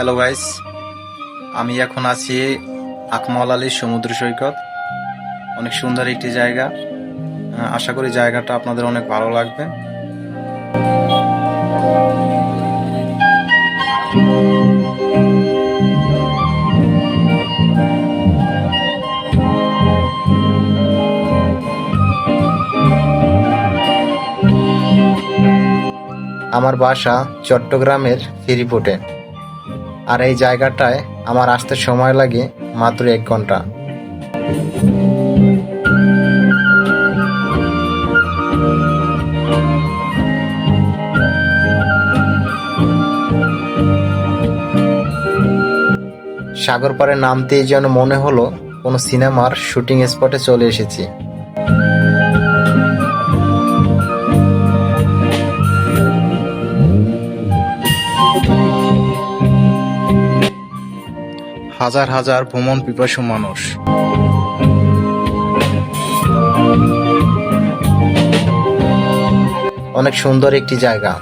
Hello guys আমি এখন আছি আকমল আলীর সমুদ্র সৈকত। অনেক সুন্দর একটি জায়গা। আশা করি জায়গাটা আপনাদের অনেক ভালো লাগবে। আমার বাসা চট্টগ্রামের ফেরিপোর্টে আর এই জায়গাটায় আমার আসতে সময় লাগে মাত্র এক ঘণ্টা। সাগর পাড়ে নামতেই যেন মনে হলো কোনো সিনেমার শুটিং স্পটে চলে এসেছি। হাজার হাজার ভ্রমণ পিপাসু মানুষ। অনেক সুন্দর একটি জায়গা।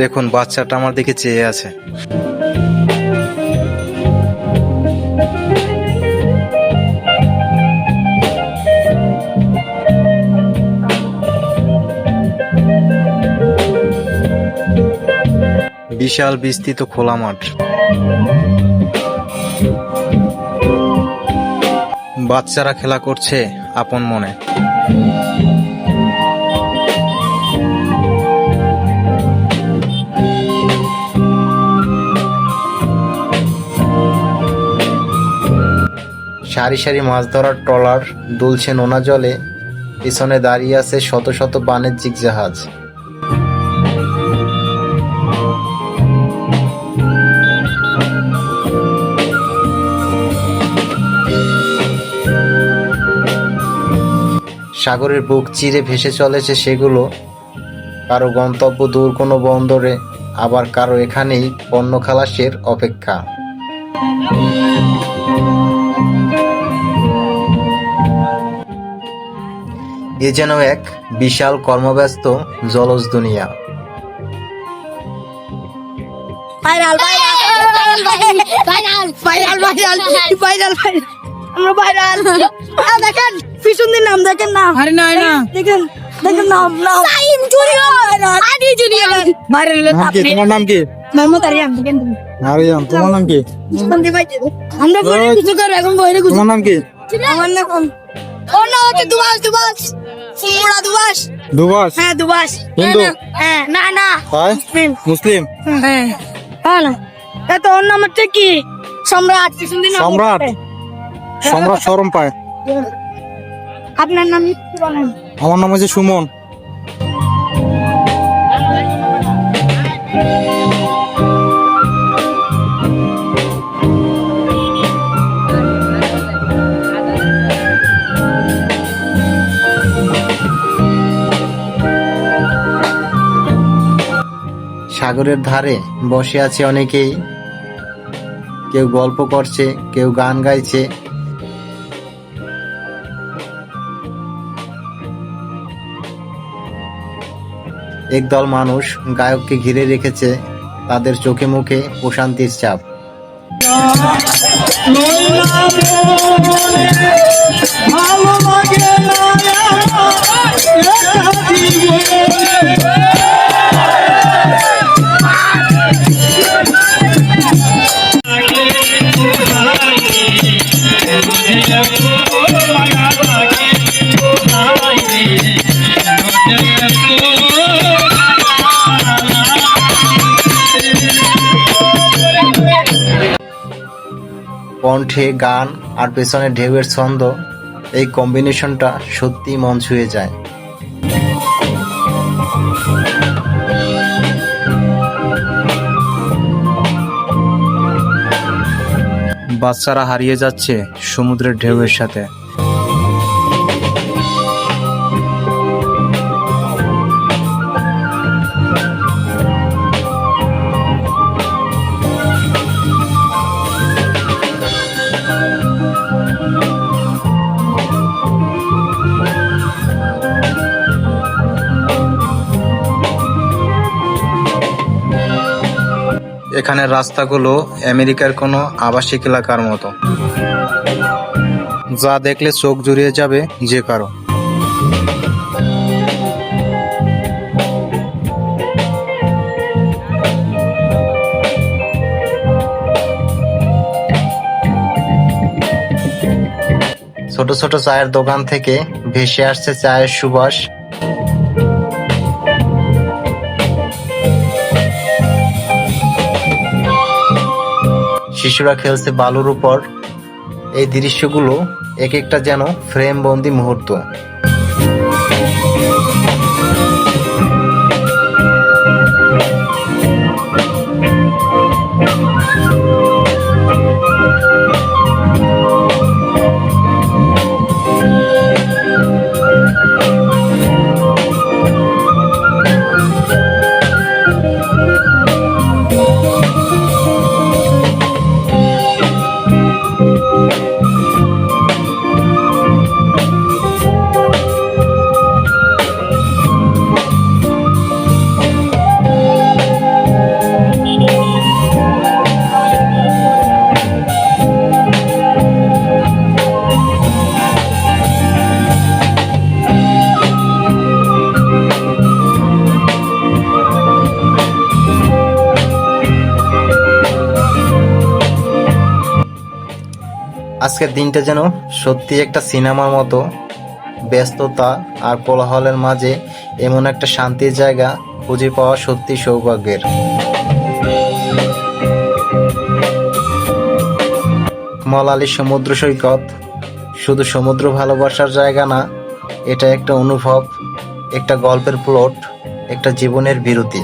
দেখুন, বাচ্চাটা আমার দিকে চেয়ে আছে। বিশাল বিস্তৃত খোলা মাঠ। বাচ্চারা খেলা করছে আপন মনে। সারি সারি মাছ ধরার ট্রলার দুলছে নোনা জলে, পিছনে দাঁড়িয়ে আছে শত শত বাণিজ্যিক জাহাজ। সাগরের বুক চিরে ভেসে চলেছে সেগুলো কারও গন্তব্য দূর কোনো বন্দরে আবার কারও এখানেই পণ্য খালাসের অপেক্ষা এ যেন এক বিশাল কর্মব্যস্ত জলজ দুনিয়া viral viral viral viral viral viral আমরা ভাইরাল দেখেন পিছন দিন নাম দেখেন না। আরে না না। দেখেন দেখেন নাম নাম সাইম জুনিয়র। আদি জুনিয়র। কি? তোমার নাম কি? মোহাম্মদ আরিয়ান দেখেন আরিয়ান তোমার নাম কি? পাইছে আমরা পরে কিছু করে? এখন বইরে কিছু তোমার নাম কি? আমার নাম ও না হচ্ছে দুবাস দুবাস। মুড়া দুবাস। দুবাস? হ্যাঁ দুবাস। হিন্দু? হ্যাঁ না না। হয় মুসলিম। মুসলিম? হ্যাঁ। হ্যাঁ না। এত ওর নাম হচ্ছে কি? সম্রাট পিছন দিন সম্রাট? সম্রাট সরম পায়। আপনার নাম কি? বলেন আমার নাম হচ্ছে সুমন। সাগরের ধারে বসে আছে অনেকেই। কেউ গল্প করছে, কেউ গান গাইছে। একদল মানুষ গায়ককে ঘিরে রেখেছে তাদের চোখে মুখে প্রশান্তির চাপ কণ্ঠে গান আর পেছনে ঢেউয়ের ছন্দ, এই কম্বিনেশনটা সত্যিই মন ছুঁয়ে যায়। বাচ্চারা হারিয়ে যাচ্ছে সমুদ্রের ঢেউয়ের সাথে। এখানের রাস্তাগুলো আমেরিকার কোনো আবাসিক এলাকার মতো। যা দেখলে চোখ জুড়িয়ে যাবে যে কারও। ছোট ছোট চায়ের দোকান থেকে ভেসে আসছে চায়ের সুবাস। শিশুরা খেলছে বালুর উপর। এই দৃশ্যগুলো এক একটা যেন ফ্রেম বন্দি মুহূর্ত। আজকের দিনটা যেন সত্যি একটা সিনেমার মতো, ব্যস্ততা আর কোলাহলের মাঝে এমন একটা শান্তির জায়গা খুঁজে পাওয়া সত্যি সৌভাগ্যের। মলালি সমুদ্র সৈকত, শুধু সমুদ্র ভালোবাসার জায়গা না, এটা একটা অনুভব, একটা গল্পের প্লট একটা জীবনের বিরতি।